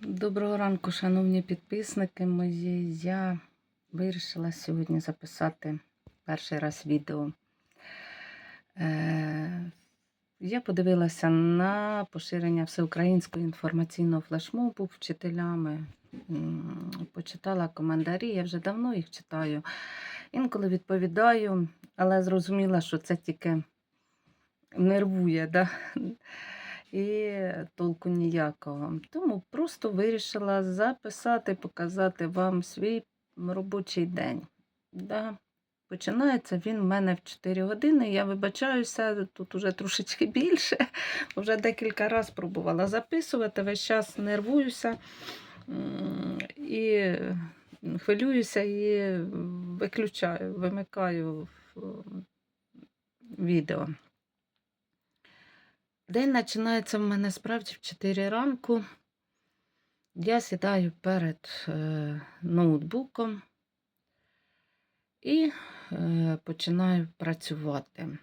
Доброго ранку, шановні підписники мої. Я вирішила сьогодні записати перший раз відео. Е, я подивилася на поширення всеукраїнського інформаційного флешмобу вчителями. Почитала коментарі, я вже давно їх читаю. Інколи відповідаю, але зрозуміла, що це тільки нервує. Да? І толку ніякого. Тому просто вирішила записати, показати вам свій робочий день. Да. Починається він в мене в 4 години. Я вибачаюся, тут уже трошечки більше. Вже декілька разів пробувала записувати, весь час нервуюся і хвилююся і виключаю, вимикаю відео. День починається в мене справді в 4 ранку. Я сідаю перед е, ноутбуком і е, починаю працювати.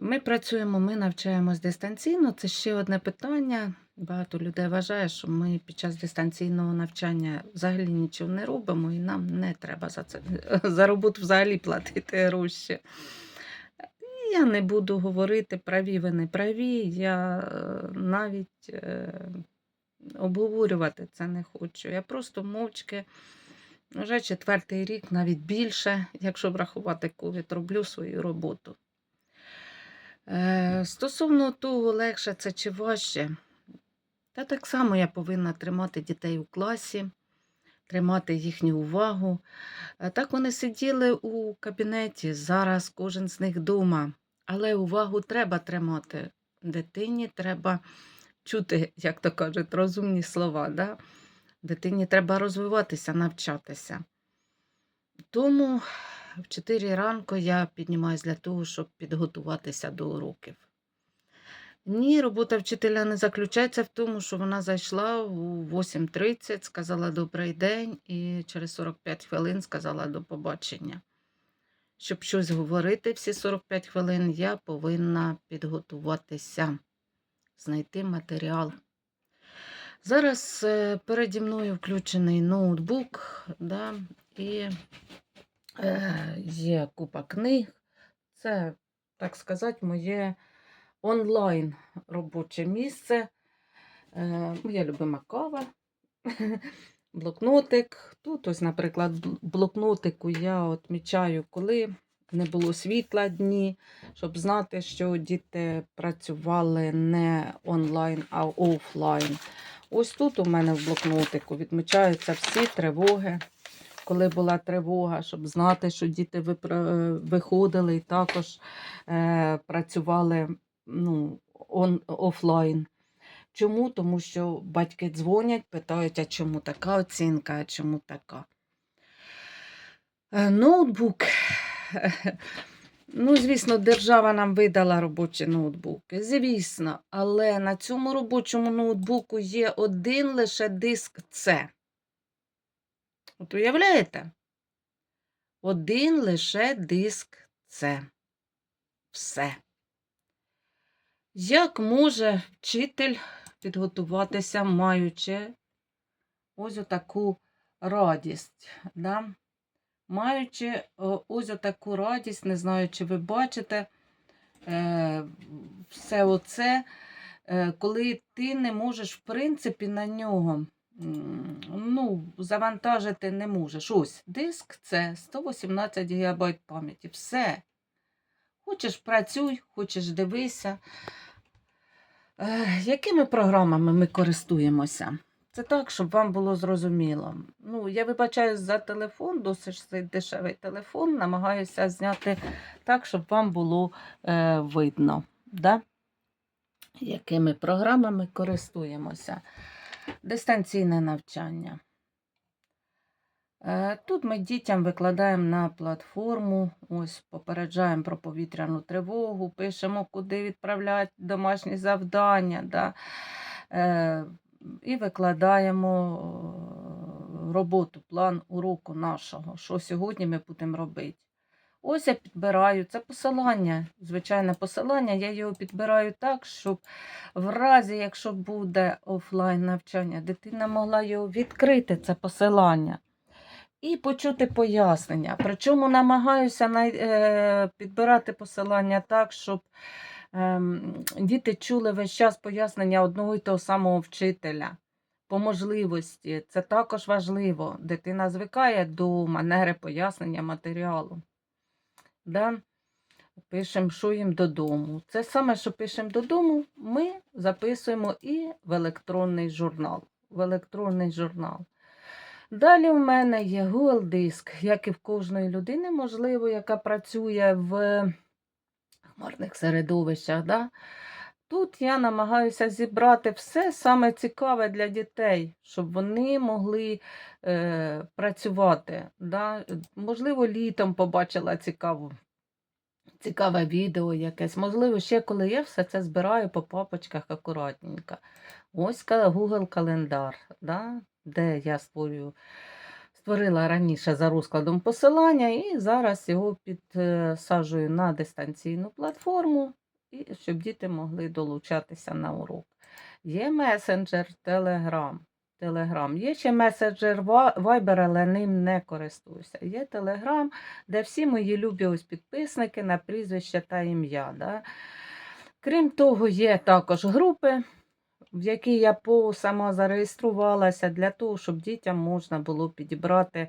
Ми працюємо, ми навчаємось дистанційно. Це ще одне питання. Багато людей вважає, що ми під час дистанційного навчання взагалі нічого не робимо, і нам не треба за це за роботу взагалі платити гроші. Я не буду говорити, праві ви не праві. Я е, навіть е, обговорювати це не хочу. Я просто мовчки, вже четвертий рік, навіть більше, якщо врахувати ковід, роблю свою роботу. Е, Стосовно того, легше це чи важче, та так само я повинна тримати дітей у класі, тримати їхню увагу. Е, Так вони сиділи у кабінеті, зараз кожен з них вдома. Але увагу треба тримати. Дитині треба чути, як то кажуть, розумні слова. Да? Дитині треба розвиватися, навчатися. Тому в 4 ранку я піднімаюсь для того, щоб підготуватися до уроків. Ні, робота вчителя не заключається в тому, що вона зайшла у 8.30, сказала добрий день і через 45 хвилин сказала до побачення. Щоб щось говорити всі 45 хвилин, я повинна підготуватися, знайти матеріал. Зараз е, переді мною включений ноутбук, да, і е, є купа книг. Це, так сказати, моє онлайн робоче місце. Е, моя любима кава, блокнотик. Тут, ось, наприклад, блокнотику я відмічаю, коли не було світла дні, щоб знати, що діти працювали не онлайн, а офлайн. Ось тут у мене в блокнотику відмічаються всі тривоги. Коли була тривога, щоб знати, що діти виходили і також е, працювали ну, он, офлайн. Чому? Тому що батьки дзвонять, питають, а чому така оцінка, а чому така. Е, Ноутбук. Ну, звісно, держава нам видала робочі ноутбуки. Звісно, але на цьому робочому ноутбуку є один лише диск С. От уявляєте? Один лише диск С. Все. Як може вчитель підготуватися, маючи ось отаку радість? Да? Маючи ось отаку радість, не знаю, чи ви бачите е, все оце, е, коли ти не можеш, в принципі, на нього ну, завантажити не можеш. Ось диск це 118 ГБ пам'яті. Все. Хочеш працюй, хочеш дивися. Якими програмами ми користуємося? Це так, щоб вам було зрозуміло. Ну, я вибачаюсь за телефон, досить дешевий телефон, намагаюся зняти так, щоб вам було е, видно, да? якими програмами користуємося. Дистанційне навчання. Е, Тут ми дітям викладаємо на платформу, ось попереджаємо про повітряну тривогу, пишемо, куди відправляти домашні завдання. Да? Е, І викладаємо е, роботу, план уроку нашого, що сьогодні ми будемо робити. Ось я підбираю це посилання, звичайне посилання. Я його підбираю так, щоб в разі, якщо буде офлайн навчання, дитина могла його відкрити, це посилання, і почути пояснення. Причому намагаюся най- е, підбирати посилання так, щоб ем, діти чули весь час пояснення одного і того самого вчителя. По можливості, це також важливо. Дитина звикає до манери пояснення матеріалу. Да? Пишемо, що їм додому. Це саме, що пишемо додому, ми записуємо і в електронний журнал. В електронний журнал. Далі в мене є Google Диск, як і в кожної людини, можливо, яка працює в хмарних середовищах. Да? Тут я намагаюся зібрати все саме цікаве для дітей, щоб вони могли е, працювати. Да? Можливо, літом побачила цікаву, цікаве відео якесь. Можливо, ще коли я все це збираю по папочках акуратненько. Ось Google календар, да? Де я створюю. Створила раніше за розкладом посилання і зараз його підсаджую на дистанційну платформу, і щоб діти могли долучатися на урок. Є месенджер Telegram. Telegram. Є ще месенджер Viber, але ним не користуюся. Є Telegram, де всі мої любі ось підписники на прізвище та ім'я. Да? Крім того, є також групи, в які я по сама зареєструвалася для того, щоб дітям можна було підібрати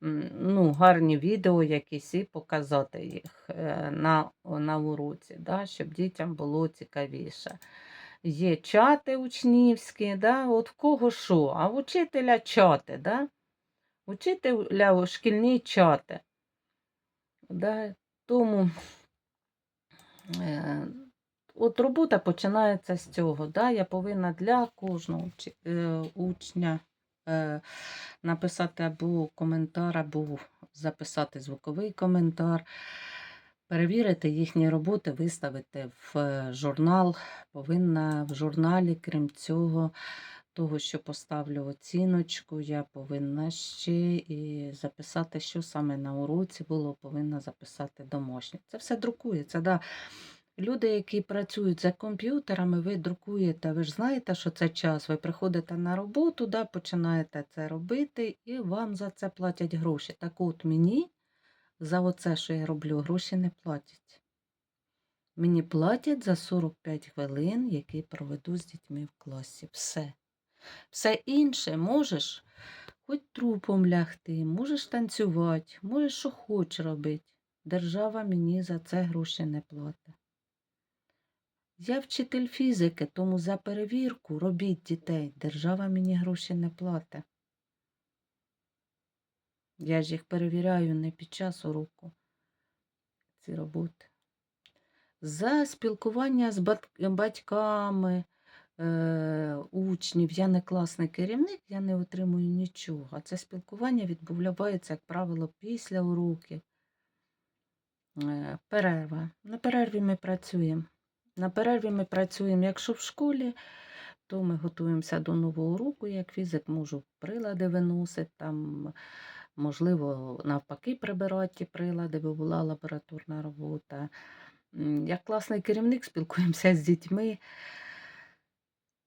ну, гарні відео якісь і показати їх е, на, на уроці, да, щоб дітям було цікавіше. Є чати учнівські, да, от в кого що, а учителя чати, да? учителя шкільні чати. Да? Тому е, от робота починається з цього. Да? Я повинна для кожного е, учня е, написати або коментар, або записати звуковий коментар, перевірити їхні роботи, виставити в е, журнал. Повинна в журналі, крім цього, того, що поставлю оціночку, я повинна ще і записати, що саме на уроці було, повинна записати домашнє. Це все друкується. Да. Люди, які працюють за комп'ютерами, ви друкуєте, ви ж знаєте, що це час. Ви приходите на роботу, да, починаєте це робити, і вам за це платять гроші. Так от мені за оце, що я роблю, гроші не платять. Мені платять за 45 хвилин, які проведу з дітьми в класі. Все. Все інше можеш хоч трупом лягти, можеш танцювати, можеш що хочеш робити. Держава мені за це гроші не платить. Я вчитель фізики, тому за перевірку робіть дітей. Держава мені гроші не платить. Я ж їх перевіряю не під час уроку. Ці роботи. За спілкування з батьками, е, учнів, я не класний керівник, я не отримую нічого. А це спілкування відбувається, як правило, після уроків. Е, Перерва. На перерві ми працюємо. На перерві ми працюємо, якщо в школі, то ми готуємося до нового уроку, як фізик, можу прилади виносити, там, можливо, навпаки, прибирати ті прилади, бо була лабораторна робота. Як класний керівник спілкуємося з дітьми.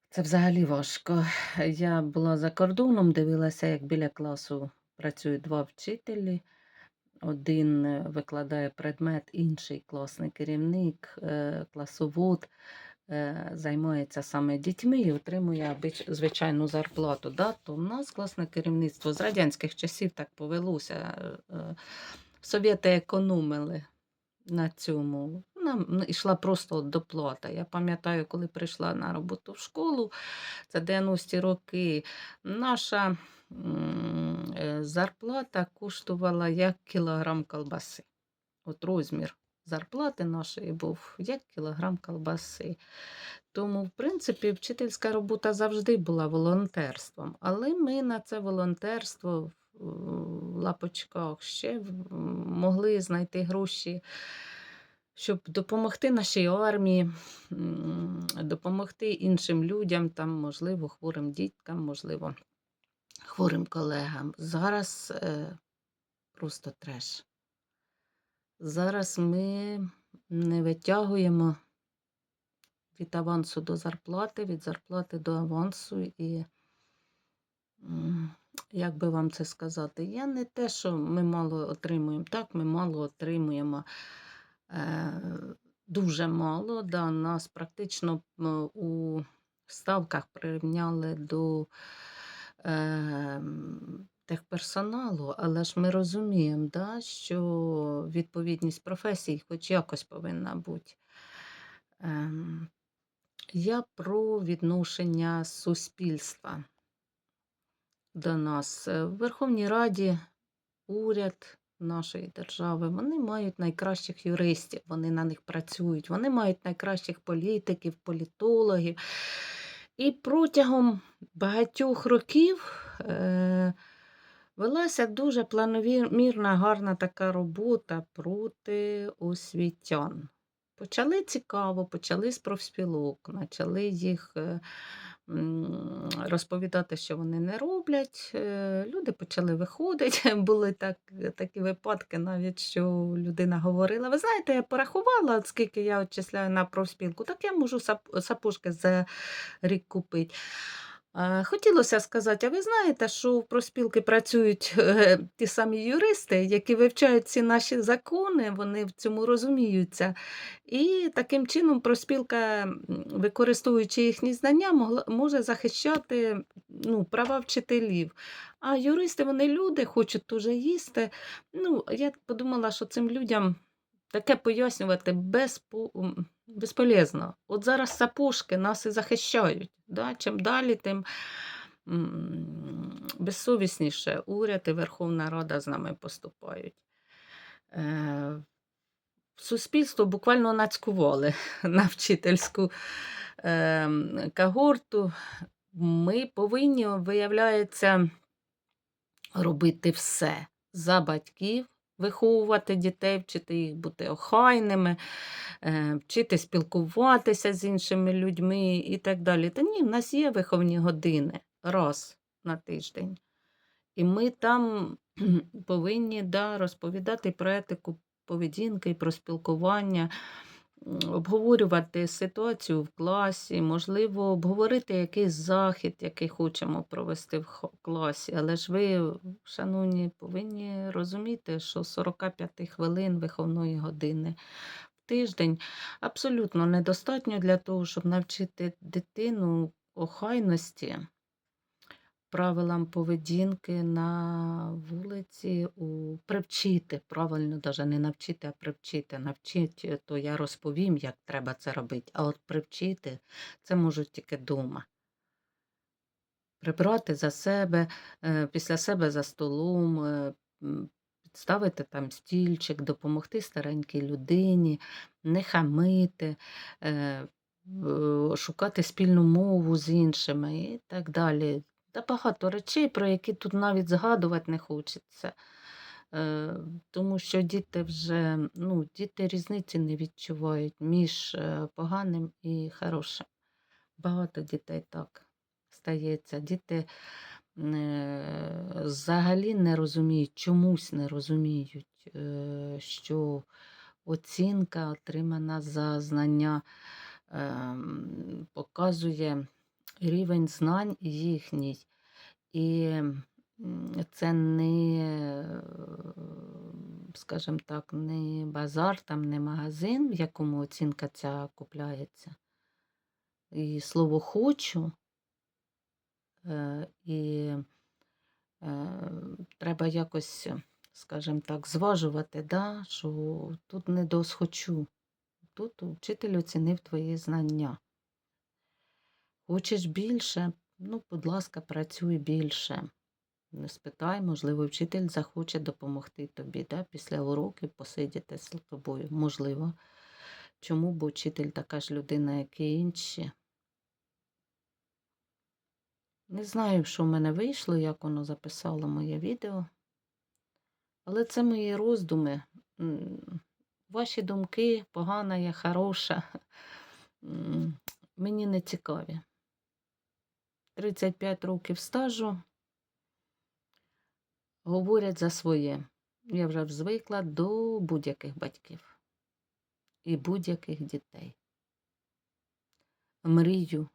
Це взагалі важко. Я була за кордоном, дивилася, як біля класу працюють два вчителі. Один е, викладає предмет, інший класний керівник, е, класовод е, займається саме дітьми і отримує звичайну зарплату. Да? То в нас класне керівництво з радянських часів так повелося. Совєти економили на цьому. Нам ну, йшла просто доплата. Я пам'ятаю, коли прийшла на роботу в школу, це 90-ті роки, наша зарплата коштувала як кілограм колбаси. От розмір зарплати нашої був як кілограм колбаси. Тому, в принципі, вчительська робота завжди була волонтерством. Але ми на це волонтерство в в лапочках ще могли знайти гроші, щоб допомогти нашій армії, допомогти іншим людям, там, можливо, хворим діткам, можливо, хворим колегам. Зараз е, просто треш. Зараз ми не витягуємо від авансу до зарплати, від зарплати до авансу. І як би вам це сказати, я не те, що ми мало отримуємо. Так, ми мало отримуємо. Е, дуже мало. Да, нас практично у ставках прирівняли до е, техперсоналу, але ж ми розуміємо, да, що відповідність професій хоч якось повинна бути. Ем, я про відношення суспільства до нас. Е, В Верховній Раді уряд нашої держави, вони мають найкращих юристів, вони на них працюють, вони мають найкращих політиків, політологів. І протягом багатьох років е, велася дуже планомірна, гарна така робота проти освітян. Почали цікаво, почали з профспілок, почали їх е, розповідати, що вони не роблять. Е, Люди почали виходити. Були так, такі випадки, навіть що людина говорила: ви знаєте, я порахувала, скільки я відчисляю на профспілку, так я можу сапушки за рік купити. Хотілося сказати, а ви знаєте, що в профспілки працюють е, ті самі юристи, які вивчають ці наші закони, вони в цьому розуміються. І таким чином профспілка, м, використовуючи їхні знання, могла, може захищати ну, права вчителів. А юристи, вони люди, хочуть дуже їсти. Ну, я подумала, що цим людям таке пояснювати безпо... безполезно. От зараз сапожки нас і захищають. Да? Чим далі, тим безсовісніше уряд і Верховна Рада з нами поступають. Е, Суспільство буквально нацькували на вчительську ем, когорту. Ми повинні, виявляється, робити все за батьків, виховувати дітей, вчити їх бути охайними, е, вчити спілкуватися з іншими людьми і так далі. Та ні, в нас є виховні години раз на тиждень. І ми там повинні да, розповідати про етику поведінки, про спілкування, обговорювати ситуацію в класі, можливо, обговорити якийсь захід, який хочемо провести в класі. Але ж ви, шановні, повинні розуміти, що 45 хвилин виховної години в тиждень абсолютно недостатньо для того, щоб навчити дитину охайності правилам поведінки на вулиці, у... привчити, правильно, навіть не навчити, а привчити. Навчити, то я розповім, як треба це робити. А от привчити це можуть тільки вдома. Прибрати за себе, е, після себе за столом, е, підставити там стільчик, допомогти старенькій людині, не хамити, е, шукати спільну мову з іншими і так далі. Та багато речей, про які тут навіть згадувати не хочеться. Е, Тому що діти вже, ну, діти різниці не відчувають між е, поганим і хорошим. Багато дітей так стається. Діти е, взагалі не розуміють, чомусь не розуміють, що оцінка, отримана за знання, ем, показує рівень знань їхній. І це не, е, скажімо так, не базар, там не магазин, в якому оцінка ця купляється. І слово хочу, е, і е, треба якось, скажімо так, зважувати, да, що тут не досхочу. Тут вчитель оцінив твої знання. Хочеш більше, ну, будь ласка, працюй більше. Не спитай, можливо, вчитель захоче допомогти тобі, да, після уроків посидіти з тобою. Можливо. Чому? Бо вчитель така ж людина, як і інші. Не знаю, що в мене вийшло, як воно записало моє відео. Але це мої роздуми. Ваші думки, погана я, хороша, мені не цікаві. 35 років стажу говорять за своє. Я вже звикла до будь-яких батьків і будь-яких дітей. Мрію.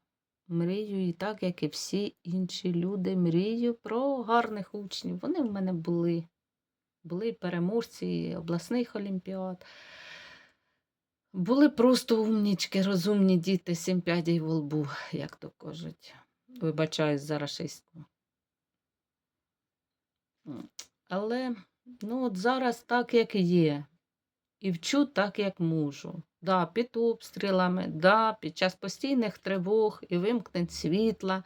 Мрію і так, як і всі інші люди, мрію про гарних учнів. Вони в мене були. Були переможці обласних олімпіад. Були просто умнічки, розумні діти, сім п'ядей во лбу, як то кажуть. Вибачаюсь за рашистку. М, Але ну, от зараз так, як є. І вчу так, як можу. Да, під обстрілами, да, під час постійних тривог і вимкнень світла,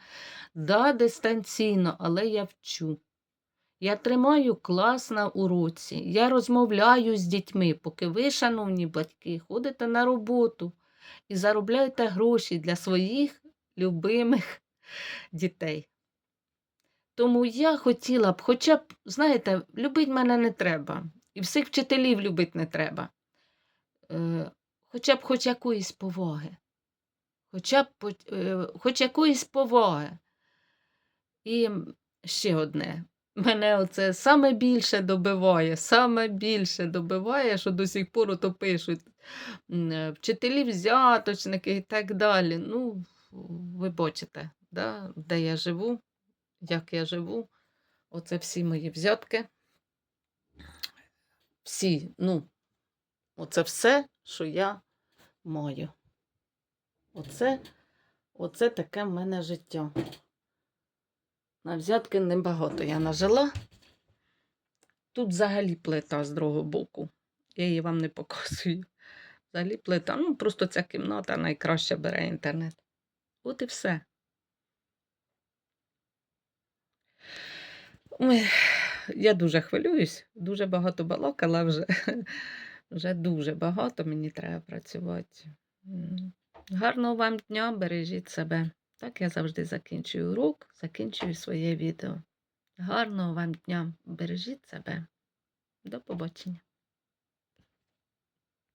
да, дистанційно, але я вчу. Я тримаю клас на уроці, я розмовляю з дітьми, поки ви, шановні батьки, ходите на роботу і заробляєте гроші для своїх любимих дітей. Тому я хотіла б, хоча б, знаєте, любить мене не треба, і всіх вчителів любити не треба. Е, хоча б хоч якоїсь поваги. Хоча б е, хоч якоїсь поваги. І ще одне. Мене оце саме більше добиває, саме більше добиває, що до сих пор ото пишуть е, вчителі взяточники і так далі. Ну, ви бачите, да, де я живу, як я живу. Оце всі мої взятки. Всі, ну, оце все, що я маю. Оце, оце таке в мене життя. На взятки небагато я нажила. Тут взагалі плита з другого боку. Я її вам не показую. Взагалі плита. Ну, просто ця кімната найкраще бере інтернет. От і все. Ой, я дуже хвилююсь, дуже багато балакала вже. Вже дуже багато мені треба працювати. Гарного вам дня, бережіть себе. Так я завжди закінчую урок, закінчую своє відео. Гарного вам дня, бережіть себе. До побачення.